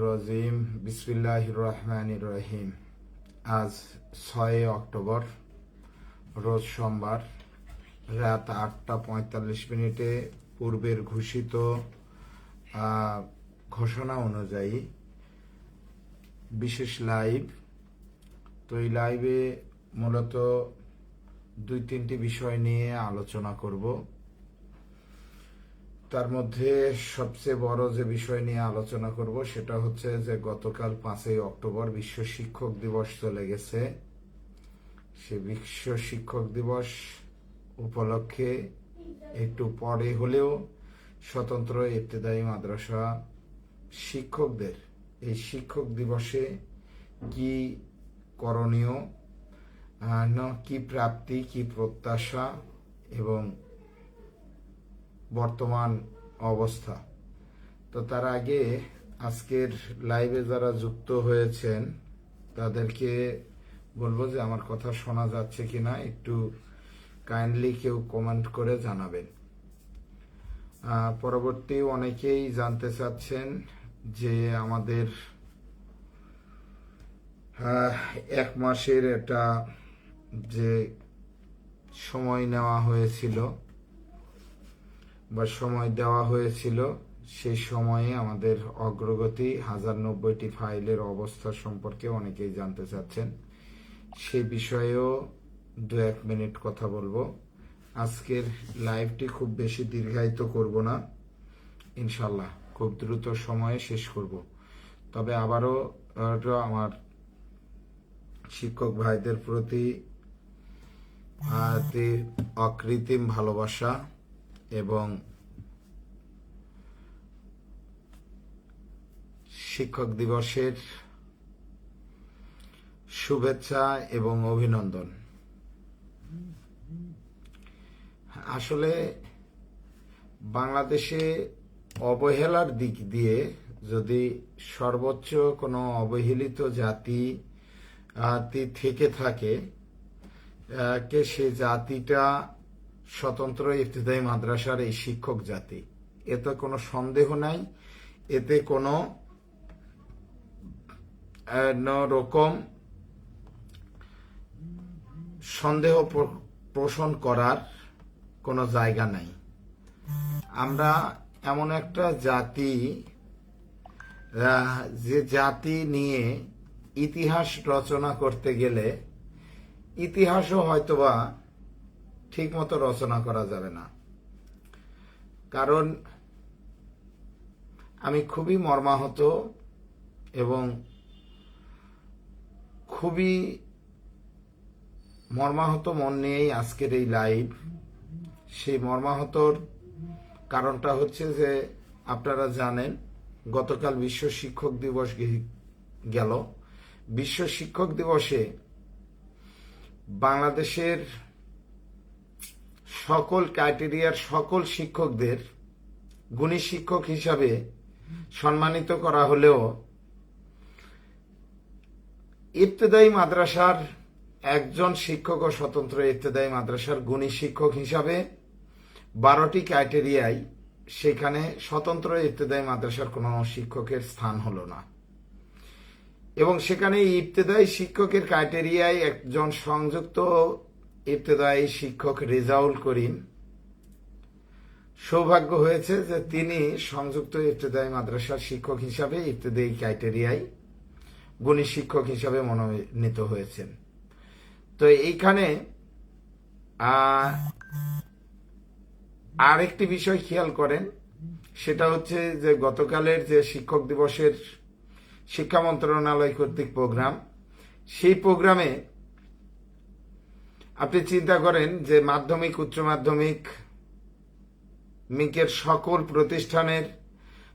রাজিম। বিসমিল্লাহির রহমানির রহিম। আজ ছয় অক্টোবর, রোজ সোমবার, রাত আটটা পঁয়তাল্লিশ মিনিটে পূর্বের ঘোষিত ঘোষণা অনুযায়ী বিশেষ লাইভ। তো এই লাইভে মূলত দুই তিনটি বিষয় নিয়ে আলোচনা করব। তার মধ্যে সবচেয়ে বড় যে বিষয় নিয়ে আলোচনা করব, সেটা হচ্ছে যে গতকাল পাঁচই অক্টোবর বিশ্ব শিক্ষক দিবস চলে গেছে। সে বিশ্ব শিক্ষক দিবস উপলক্ষে একটু পরে হলেও স্বতন্ত্র ইবতেদায়ী মাদ্রাসা শিক্ষকদের এই শিক্ষক দিবসে কি করণীয় কি প্রাপ্তি, কি প্রত্যাশা এবং বর্তমান অবস্থা। তো তার আগে আজকের লাইভে যারা যুক্ত হয়েছেন, তাদেরকে বলব যে আমার কথা শোনা যাচ্ছে কিনা, একটু কাইন্ডলি কেউ কমেন্ট করে জানাবেন। পরবর্তী অনেকেই জানতে চাচ্ছেন যে আমাদের এক মাসের একটা যে সময় নেওয়া হয়েছিল বা সময় দেওয়া হয়েছিল সেই সময়ে আমাদের অগ্রগতি হাজার নব্বইটি ফাইলের অবস্থা সম্পর্কে অনেকেই জানতে চাচ্ছেন। সে বিষয়েও দু এক মিনিট কথা বলব। আজকের লাইভটি খুব বেশি দীর্ঘায়িত করব না। ইনশাল্লাহ খুব দ্রুত সময়ে শেষ করব। তবে আবারও আমার শিক্ষক ভাইদের প্রতি অকৃত্রিম ভালোবাসা। এবং শিক্ষক দিবসের শুভেচ্ছা এবং অভিনন্দন। আসলে বাংলাদেশে অবহেলার দিক দিয়ে যদি সর্বোচ্চ কোনো অবহেলিত জাতি থেকে থাকে কে সে জাতিটা স্বতন্ত্র ইফতেদায়ী মাদ্রাসার এই শিক্ষক জাতি। এতে কোনো সন্দেহ নাই। এতে কোনো রকম সন্দেহ পোষণ করার কোনো জায়গা নাই। আমরা এমন একটা জাতি যে জাতি নিয়ে ইতিহাস রচনা করতে গেলে ইতিহাসও হয়তোবা ঠিক মতো রচনা করা যাবে না। কারণ আমি খুবই মর্মাহত এবং খুবই মর্মাহত মন নিয়েই আজকের এই লাইভ সেই মর্মাহতর কারণটা হচ্ছে যে আপনারা জানেন, গতকাল বিশ্ব শিক্ষক দিবস গেল। বিশ্ব শিক্ষক দিবসে বাংলাদেশের সকল ক্রাইটেরিয়ার সকল শিক্ষকদের গুণী শিক্ষক হিসাবে সম্মানিত করা হলেও ইবতেদায়ী মাদ্রাসার একজন শিক্ষক ও স্বতন্ত্র ইবতেদায়ী মাদ্রাসার গুণী শিক্ষক হিসাবে বারোটি ক্রাইটেরিয়ায় সেখানে স্বতন্ত্র ইবতেদায়ী মাদ্রাসার কোনো শিক্ষকের স্থান হলো না। এবং সেখানে ইবতেদায়ী শিক্ষকের ক্রাইটেরিয়ায় একজন সংযুক্ত ইবতেদায়ী শিক্ষক রেজাউল করিম সৌভাগ্য হয়েছে যে তিনি সংযুক্ত ইবতেদায়ী মাদ্রাসার শিক্ষক হিসাবে ইবতেদায়ী ক্রাইটেরিয়ায় গুণী শিক্ষক হিসাবে মনোনীত হয়েছেন। তো এইখানে আরেকটি বিষয় খেয়াল করেন, সেটা হচ্ছে যে গতকালের যে শিক্ষক দিবসের শিক্ষা মন্ত্রণালয় কর্তৃক প্রোগ্রাম, সেই প্রোগ্রামে আপনি চিন্তা করেন যে মাধ্যমিক, উচ্চ মাধ্যমিক, মিকের সকল প্রতিষ্ঠানের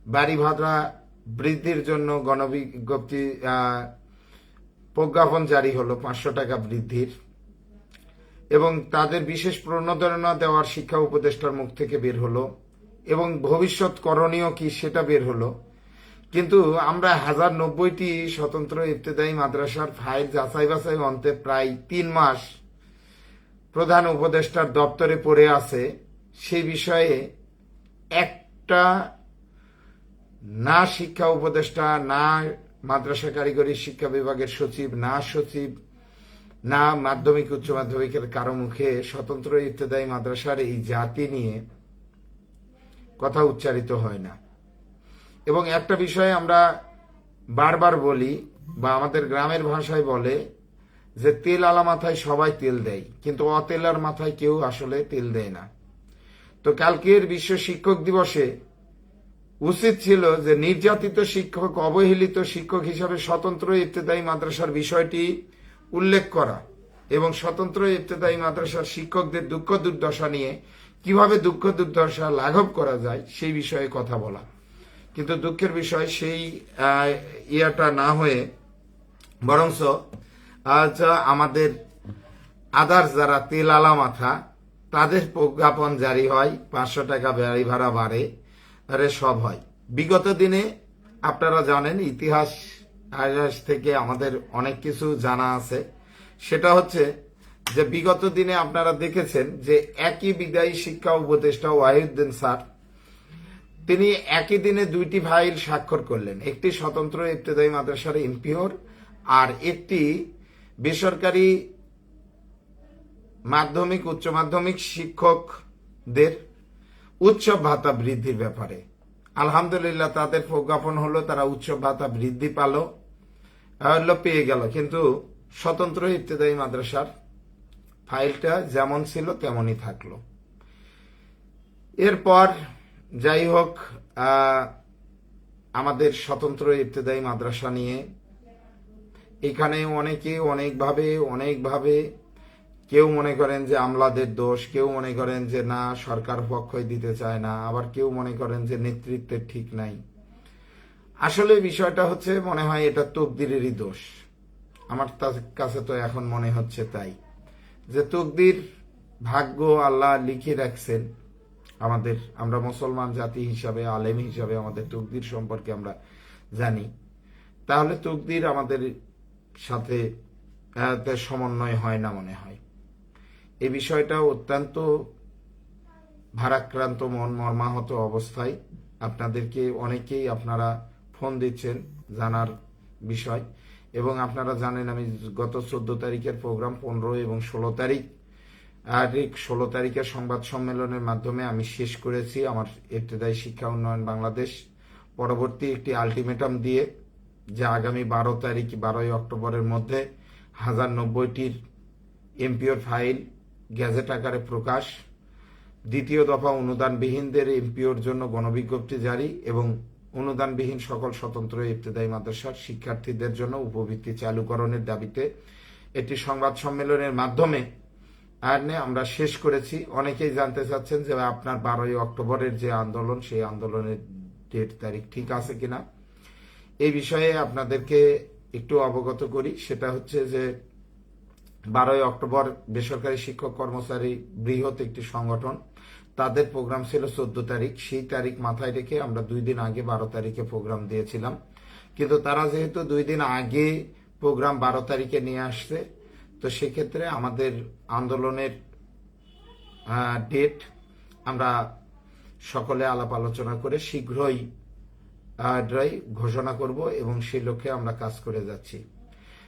বাড়ি ভাড়া বৃদ্ধির জন্য গণবিজ্ঞপ্তি প্রজ্ঞাপন জারি হলো পাঁচশো টাকা বৃদ্ধির। এবং তাদের বিশেষ প্রণোদনা দেওয়ার শিক্ষা উপদেষ্টার মুখ থেকে বের হলো এবং ভবিষ্যৎ করণীয় কি সেটা বের হলো। কিন্তু আমরা হাজার নব্বইটি স্বতন্ত্র ইফতেদায়ী মাদ্রাসার ফাইল যাচাই বাছাই অন্তে প্রায় তিন মাস প্রধান উপদেষ্টার দপ্তরে পড়ে আছে, সে বিষয়ে একটা না শিক্ষা উপদেষ্টা, না মাদ্রাসা কারিগরি শিক্ষা বিভাগের সচিব, না সচিব, না মাধ্যমিক, উচ্চ মাধ্যমিকের কারও মুখে স্বতন্ত্র ইত্তেদায়ী মাদ্রাসার এই জাতি নিয়ে কথা উচ্চারিত হয় না। এবং একটা বিষয়ে আমরা বারবার বলি বা আমাদের গ্রামের ভাষায় বলে যে তেল আলা মাথায় সবাই তেল দেয়, কিন্তু অতেলার মাথায় কেউ আসলে তেল দেয় না। তো কালকের বিশ্ব শিক্ষক দিবসে উচিত ছিল যে নির্যাতিত শিক্ষক, অবহেলিত শিক্ষক হিসাবে স্বতন্ত্র ইত্তেদায়ী মাদ্রাসার বিষয়টি উল্লেখ করা এবং স্বতন্ত্র ইত্তেদায়ী মাদ্রাসার শিক্ষকদের দুঃখ দুর্দশা নিয়ে কীভাবে দুঃখ দুর্দশা লাঘব করা যায় সেই বিষয়ে কথা বলা। কিন্তু দুঃখের বিষয় সেই ইয়াটা না হয়ে বরংস আজ আমাদের আদার্স যারা তেল আলা মাথা তাদের প্রজ্ঞাপন জারি হয়, পাঁচশো টাকা গাড়ি ভাড়া বাড়ে আরে সব হয়। বিগত দিনে আপনারা জানেন, ইতিহাস ইতিহাস থেকে আমাদের অনেক কিছু জানা আছে। সেটা হচ্ছে যে বিগত দিনে আপনারা দেখেছেন যে একই বিদায়ী শিক্ষা উপদেষ্টা ওয়াহিউদ্দিন স্যার, তিনি একই দিনে দুইটি ফাইল স্বাক্ষর করলেন। একটি স্বতন্ত্র ইবতেদায়ী মাদ্রাসার ইম্পিওর আর একটি বেসরকারি মাধ্যমিক, উচ্চ মাধ্যমিক শিক্ষকদের উৎসব ভাতা বৃদ্ধির ব্যাপারে। আলহামদুলিল্লাহ তাদের প্রজ্ঞাপন হলো, তারা উৎসব ভাতা বৃদ্ধি পালো পেয়ে গেল। কিন্তু স্বতন্ত্র ইবতেদায়ী মাদ্রাসার ফাইলটা যেমন ছিল, তেমনই থাকল। এরপর যাই হোক আমাদের স্বতন্ত্র ইবতেদায়ী মাদ্রাসা নিয়ে এখানে অনেকে অনেকভাবে অনেকভাবে কেউ মনে করেন যে আমলাদের দোষ, কেউ মনে করেন যে না, সরকার পক্ষই দিতে চায় না, আবার কেউ মনে করেন যে নেতৃত্বের ঠিক নাই। আসলে বিষয়টা হচ্ছে, মনে হয় এটা তকদিরেরই দোষ। আমার কাছে তো এখন মনে হচ্ছে তাই। যে তকদির ভাগ্য আল্লাহ লিখে রাখছেন, আমাদের, আমরা মুসলমান জাতি হিসাবে, আলেম হিসাবে আমাদের তকদির সম্পর্কে আমরা জানি। তাহলে তকদির আমাদের সাথে সমন্বয় হয় না মনে হয়। এ বিষয়টা অত্যন্ত ভারাক্রান্ত, মন মর্মাহত অবস্থায় আপনাদেরকে অনেকেই আপনারা ফোন দিচ্ছেন জানার বিষয়। এবং আপনারা জানেন, আমি গত চোদ্দ তারিখের প্রোগ্রাম পনেরো এবং ষোলো তারিখ তারিখ ষোলো তারিখের সংবাদ সম্মেলনের মাধ্যমে আমি শেষ করেছি আমার ইবতেদায়ী শিক্ষা উন্নয়ন বাংলাদেশ। পরবর্তী একটি আলটিমেটাম দিয়ে যে আগামী বারো তারিখ, বারোই অক্টোবরের মধ্যে হাজার নব্বইটির এমপিওর ফাইল গ্যাজেট আকারে প্রকাশ। দ্বিতীয় দফা অনুদানবিহীনদের এমপিওর জন্য গণবিজ্ঞপ্তি জারি এবং অনুদানবিহীন সকল স্বতন্ত্র ইবতেদায়ী মাদ্রাসার শিক্ষার্থীদের জন্য উপবৃত্তি চালুকরণের দাবিতে একটি সংবাদ সম্মেলনের মাধ্যমে আর নে আমরা শেষ করেছি। অনেকেই জানতে চাচ্ছেন যে আপনার বারোই অক্টোবরের যে আন্দোলন, সেই আন্দোলনের ডেট তারিখ ঠিক আছে কিনা? এই বিষয়ে আপনাদেরকে একটু অবগত করি। সেটা হচ্ছে যে বারোই অক্টোবর বেসরকারি শিক্ষক কর্মচারী বৃহৎ একটি সংগঠন। তাদের প্রোগ্রাম ছিল চোদ্দ তারিখ। সেই তারিখ মাথায় রেখে আমরা দুই দিন আগে বারো তারিখে প্রোগ্রাম দিয়েছিলাম। কিন্তু তারা যেহেতু দুই দিন আগে প্রোগ্রাম বারো তারিখে নিয়ে আসছে, তো সেক্ষেত্রে আমাদের আন্দোলনের ডেট আমরা সকলে আলাপ আলোচনা করে শীঘ্রই ড্রাই ঘোষণা করব এবং সেই লক্ষ্যে আমরা কাজ করে যাচ্ছি।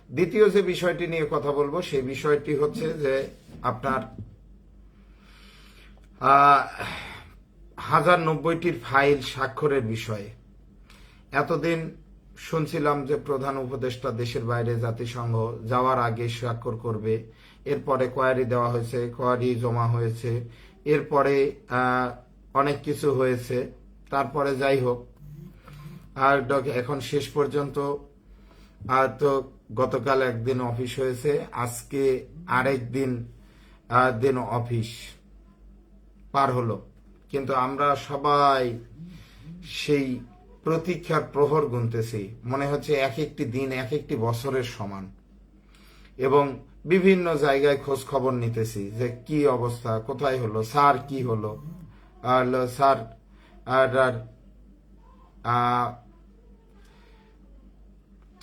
দ্বিতীয় যে বিষয়টি নিয়ে কথা বলব, সেই বিষয়টি হচ্ছে যে আপনার হাজার নব্বইটির ফাইল স্বাক্ষরের বিষয়ে। এতদিন শুনছিলাম যে প্রধান উপদেষ্টা দেশের বাইরে জাতিসংঘ যাওয়ার আগে স্বাক্ষর করবে, এরপরে কোয়ারি দেওয়া হয়েছে, কোয়ারি জমা হয়েছে, এরপরে অনেক কিছু হয়েছে, তারপরে যাই হোক আর ডক- এখন শেষ পর্যন্ত। আর তো গতকাল একদিন অফিস হয়েছে, আজকে আরেক দিন দিন অফিস পার হলো। কিন্তু আমরা সবাই সেই প্রতীক্ষার প্রহর গুনতেছি। মনে হচ্ছে এক একটি দিন, এক একটি বছরের সমান। এবং বিভিন্ন জায়গায় খোঁজ খবর নিতেছি যে কি অবস্থা, কোথায় হলো, স্যার কি হলো, আর স্যার, আর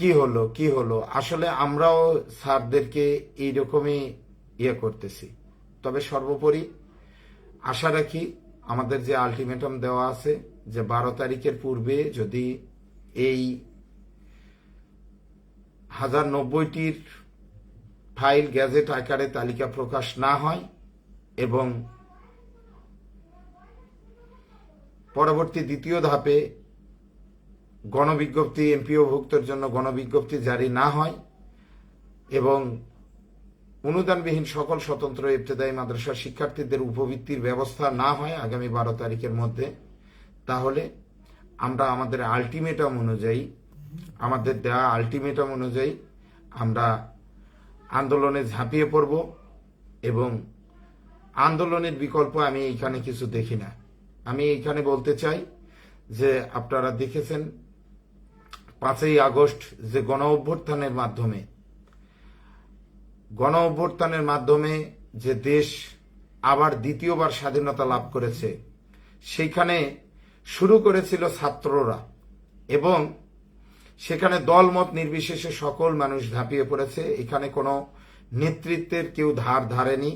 কি হলো কি হলো? আসলে আমরাও স্যারদেরকে এইরকমই ইয়ে করতেছি। তবে সর্বোপরি আশা রাখি আমাদের যে আলটিমেটাম দেওয়া আছে যে বারো তারিখের পূর্বে যদি এই হাজার নব্বইটির ফাইল, গ্যাজেট আকারে তালিকা প্রকাশ না হয় এবং পরবর্তী দ্বিতীয় ধাপে গণবিজ্ঞপ্তি এমপিও ভুক্তর জন্য গণবিজ্ঞপ্তি জারি না হয় এবং অনুদানবিহীন সকল স্বতন্ত্র ইবতেদায়ী মাদ্রাসার শিক্ষার্থীদের উপবৃত্তির ব্যবস্থা না হয় আগামী বারো তারিখের মধ্যে, তাহলে আমরা আমাদের আলটিমেটাম অনুযায়ী, আমাদের দেওয়া আলটিমেটাম অনুযায়ী আমরা আন্দোলনে ঝাঁপিয়ে পড়ব এবং আন্দোলনের বিকল্প আমি এইখানে কিছু দেখি না। আমি এইখানে বলতে চাই যে আপনারা দেখেছেন পাঁচই আগস্ট যে গণ অভ্যুত্থানের মাধ্যমে, গণ অভ্যুত্থানের মাধ্যমে যে দেশ আবার দ্বিতীয়বার স্বাধীনতা লাভ করেছে, সেইখানে শুরু করেছিল ছাত্ররা এবং সেখানে দলমত নির্বিশেষে সকল মানুষ ঝাঁপিয়ে পড়েছে। এখানে কোনো নেতৃত্বের কেউ ধার ধারেনি।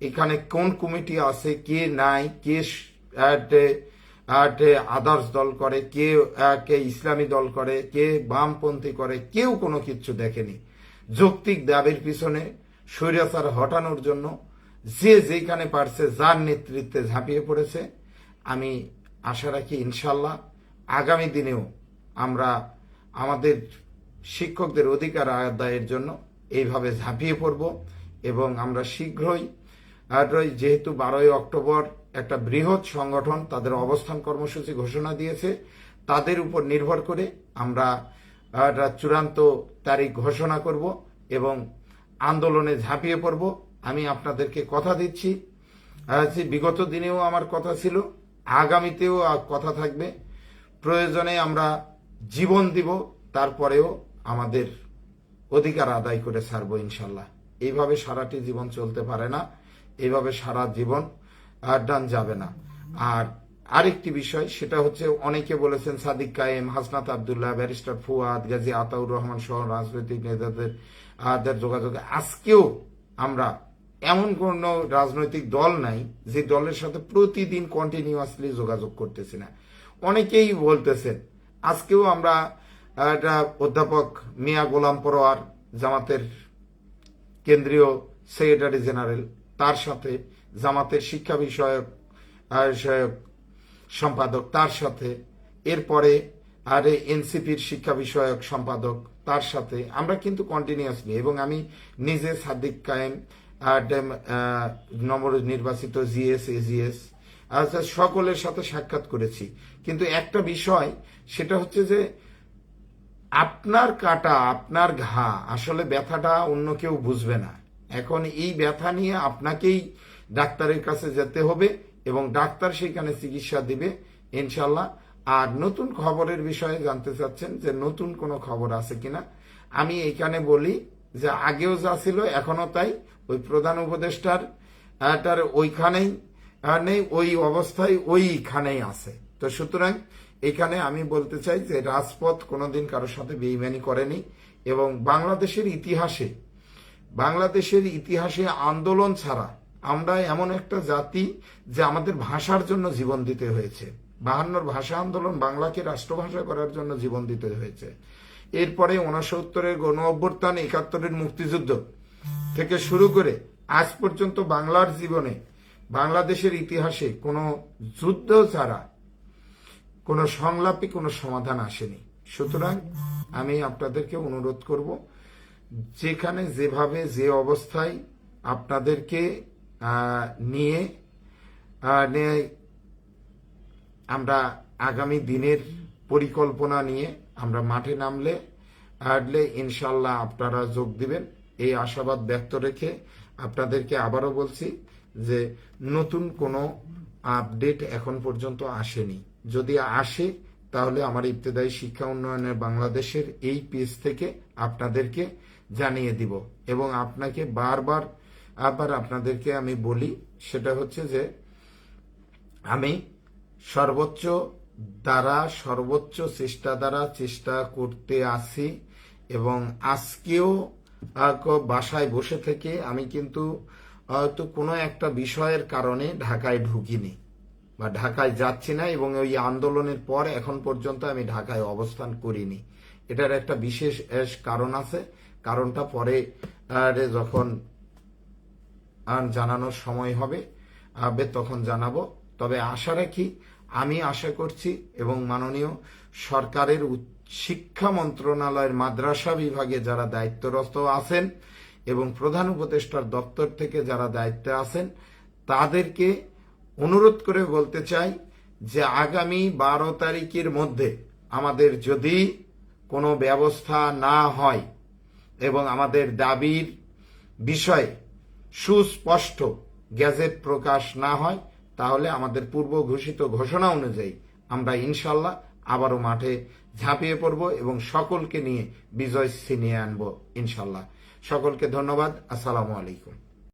এখানে কোন কমিটি আছে, কে নাই, কে আদার্স দল করে, কে কে ইসলামী দল করে, কে বামপন্থী করে, কেউ কোনো কিছু দেখেনি। যৌক্তিক দাবির পিছনে স্বৈরাচার হটানোর জন্য যে যেখানে পারছে যার নেতৃত্বে ঝাঁপিয়ে পড়েছে। আমি আশা রাখি ইনশাল্লাহ আগামী দিনেও আমরা আমাদের শিক্ষকদের অধিকার আদায়ের জন্য এইভাবে ঝাঁপিয়ে পড়ব এবং আমরা শীঘ্রই যেহেতু বারোই অক্টোবর একটা বৃহৎ সংগঠন তাদের অবস্থান কর্মসূচি ঘোষণা দিয়েছে। তাদের উপর নির্ভর করে আমরা চূড়ান্ত তারিখ ঘোষণা করব এবং আন্দোলনে ঝাঁপিয়ে পড়ব। আমি আপনাদেরকে কথা দিচ্ছি। বিগত দিনেও আমার কথা ছিল। আগামীতেও কথা থাকবে। প্রয়োজনে আমরা জীবন দিব, তারপরেও আমাদের অধিকার আদায় করে ছাড়বো ইনশাল্লাহ। এইভাবে সারাটি জীবন চলতে পারে না। এইভাবে সারা জীবন ডান যাবে না। আর আরেকটি বিষয়, সেটা হচ্ছে অনেকে বলেছেন সাদিক কায়েম, হাসনাত আবদুল্লাহ, ব্যারিস্টার ফুয়াদ, গাজী আতাউর রহমান সহ রাজনৈতিক নেতাদের যোগাযোগে। আজকেও আমরা এমন কোন রাজনৈতিক দল নাই যে দলের সাথে প্রতিদিন কন্টিনিউয়াসলি যোগাযোগ করতেছি না। অনেকেই বলতেছেন, আজকেও আমরা অধ্যাপক মিয়া গোলাম পরোয়ার, জামাতের কেন্দ্রীয় সেক্রেটারি জেনারেল তার সাথে জামাতের শিক্ষা বিষয়ক সম্পাদক তার সাথে। এরপরে আর এনসিপির শিক্ষা বিষয়ক সম্পাদক তার সাথে। আমরা কিন্তু কন্টিনিউয়াসলি এবং আমি নিজে সাদিক কায়েম আহ, নবনির্বাচিত জিএস এজিএস আচ্ছা সকলের সাথে সাক্ষাৎ করেছি। কিন্তু একটা বিষয় সেটা হচ্ছে যে আপনার কাটা আপনার ঘা আসলে ব্যথাটা অন্য কেউ বুঝবে না। এখন এই ব্যথা নিয়ে আপনাকেই ডাক্তারের কাছে যেতে হবে এবং ডাক্তার সেখানে চিকিৎসা দিবে ইনশাল্লাহ আর নতুন খবরের বিষয়ে জানতে চাচ্ছেন যে নতুন কোনো খবর আছে কিনা। আমি এখানে বলি যে আগেও যা ছিল এখনও তাই। ওই প্রধান উপদেষ্টার তার ওইখানেই নেই ওই অবস্থায় ওইখানেই আছে। তো সুতরাং এখানে আমি বলতে চাই যে রাজপথ কোনোদিন কারোর সাথে বেইমানি করেনি এবং বাংলাদেশের ইতিহাসে বাংলাদেশের ইতিহাসে আন্দোলন ছাড়া আমরা এমন একটা জাতি যে আমাদের ভাষার জন্য জীবন দিতে হয়েছে। বাহান্নর ভাষা আন্দোলন বাংলাকে রাষ্ট্রভাষা করার জন্য জীবন দিতে হয়েছে। এরপরে উনসত্তরের গণ অভ্যুত্থান, একাত্তরের মুক্তিযুদ্ধ থেকে শুরু করে আজ পর্যন্ত বাংলার জীবনে বাংলাদেশের ইতিহাসে কোনো যুদ্ধ ছাড়া কোনো সংলাপে কোনো সমাধান আসেনি। সুতরাং আমি আপনাদেরকে অনুরোধ করব, যেখানে যেভাবে যে অবস্থায় আপনাদেরকে নিয়ে আমরা আগামী দিনের পরিকল্পনা নিয়ে আমরা মাঠে নামলে হারলে ইনশাল্লাহ আপনারা যোগ দিবেন। এই আশাবাদ ব্যক্ত রেখে আপনাদেরকে আবারও বলছি যে নতুন কোনো আপডেট এখন পর্যন্ত আসেনি। যদি আসে, তাহলে আমার ইবতেদায়ী শিক্ষা উন্নয়নের বাংলাদেশের এই পেজ থেকে আপনাদেরকে জানিয়ে দিব এবং আপনাকে বারবার আবার আপনাদেরকে আমি বলি, সেটা হচ্ছে যে আমি সর্বোচ্চ দ্বারা, সর্বোচ্চ চেষ্টা দ্বারা চেষ্টা করতে আসি এবং আজকেও বাসায় বসে থেকে আমি কিন্তু, হয়তো কোনো একটা বিষয়ের কারণে ঢাকায় ঢুকিনি বা ঢাকায় যাচ্ছি না এবং ওই আন্দোলনের পর এখন পর্যন্ত আমি ঢাকায় অবস্থান করিনি। এটার একটা বিশেষ কারণ আছে। কারণটা পরে যখন আর জানানোর সময় হবে। আবে, তখন জানাব। তবে আশা রাখি, আমি আশা করছি এবং মাননীয় সরকারের শিক্ষা মন্ত্রণালয়ের মাদ্রাসা বিভাগে যারা দায়িত্বরত আছেন এবং প্রধান উপদেষ্টার দপ্তর থেকে যারা দায়িত্বে আছেন, তাদেরকে অনুরোধ করে বলতে চাই যে আগামী বারো তারিখের মধ্যে আমাদের যদি কোনো ব্যবস্থা না হয় এবং আমাদের দাবির বিষয়ে সুস্পষ্ট গ্যাজেট প্রকাশ না হয়, তাহলে আমাদের পূর্ব ঘোষিত ঘোষণা অনুযায়ী আমরা ইনশাল্লাহ আবারও মাঠে ঝাঁপিয়ে পড়ব এবং সকলকে নিয়ে বিজয় ছিনিয়ে আনব ইনশাল্লাহ। সকলকে ধন্যবাদ। আসসালামু আলাইকুম।